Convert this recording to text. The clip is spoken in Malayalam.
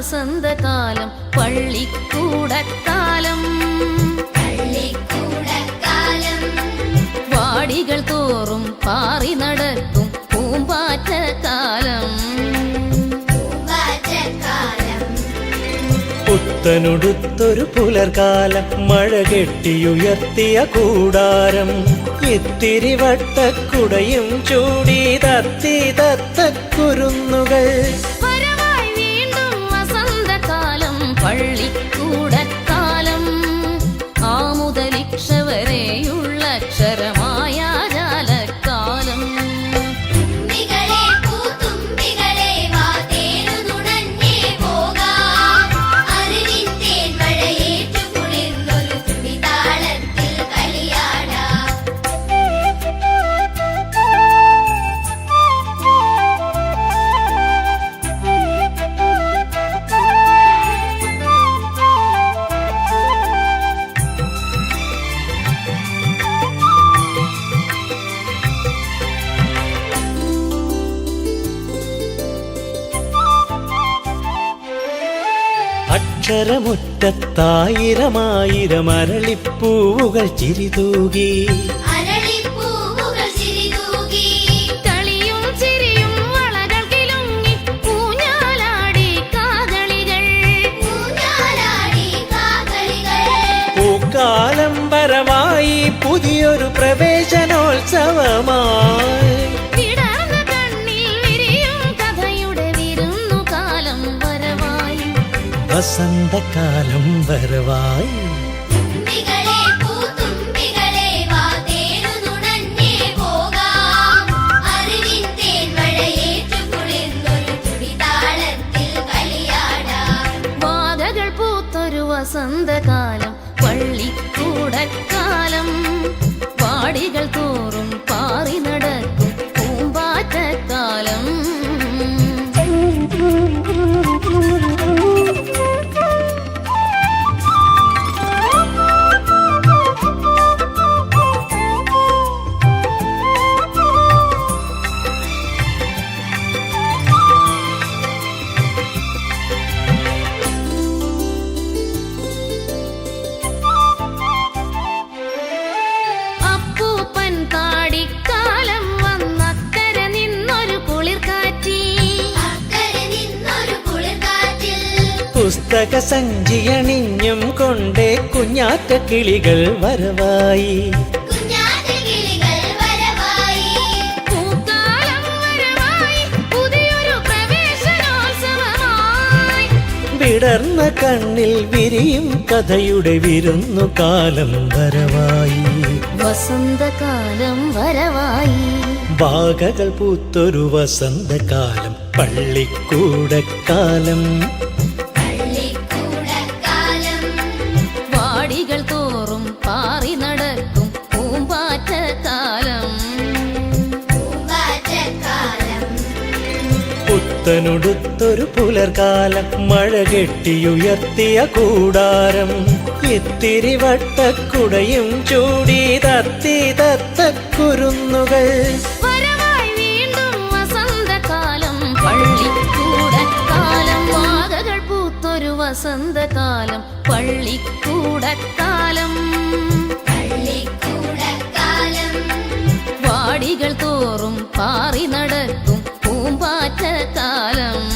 വസന്തകാലം പള്ളിക്കൂടക്കാലം. വാടികൾ തോറും പാറി നടക്കും പൂമ്പാറ്റക്കാലം. പൂമ്പാറ്റക്കാലം. പുത്തനുടുത്തൊരു പുലർകാലം മഴ കെട്ടിയുയർത്തിയ കൂടാരം. ഇത്തിരി വട്ടക്കുടയും ചൂടി തത്തി തത്തക്കുരുന്നുകൾ ഊഞ്ഞാലാടി അരളിപ്പൂവുകൾ ചിരിതൂകി. കാലംബരമായി പുതിയൊരു പ്രവേശനോത്സവമായി. കളിയാടാം. വരവായി പൂത്തൊരു വസന്തകാലം പള്ളിക്കൂടക്കാലം. പാടികൾ തോറും പാറി നടക്കും പുസ്തക സഞ്ചിയണിഞ്ഞും കൊണ്ടേ കുഞ്ഞാറ്റ കിളികൾ വരവായി. കുഞ്ഞാറ്റക്കിളികൾ വരവായി. പൂക്കാലം വരവായി പുതിയൊരു പ്രവേശനോത്സവമായി. വിടർന്ന കണ്ണിൽ വിരിയും കഥയുടെ വിരുന്നു കാലം വരവായി. വസന്തകാലം വരവായി. ഭാഗകൾ പൂത്തൊരു വസന്തകാലം പള്ളിക്കൂടക്കാലം. പുത്തനുടുത്തൊരു പുലർകാലം മഴ കെട്ടിയുയർത്തിയ കൂടാരം. ഇത്തിരി വട്ടക്കുടയും ചൂടി തത്തി തത്തക്കുരുന്നുകൾ വസന്തകാലം പള്ളിക്കൂടക്കാലം വാടികൾ തോറും പാറി تعلم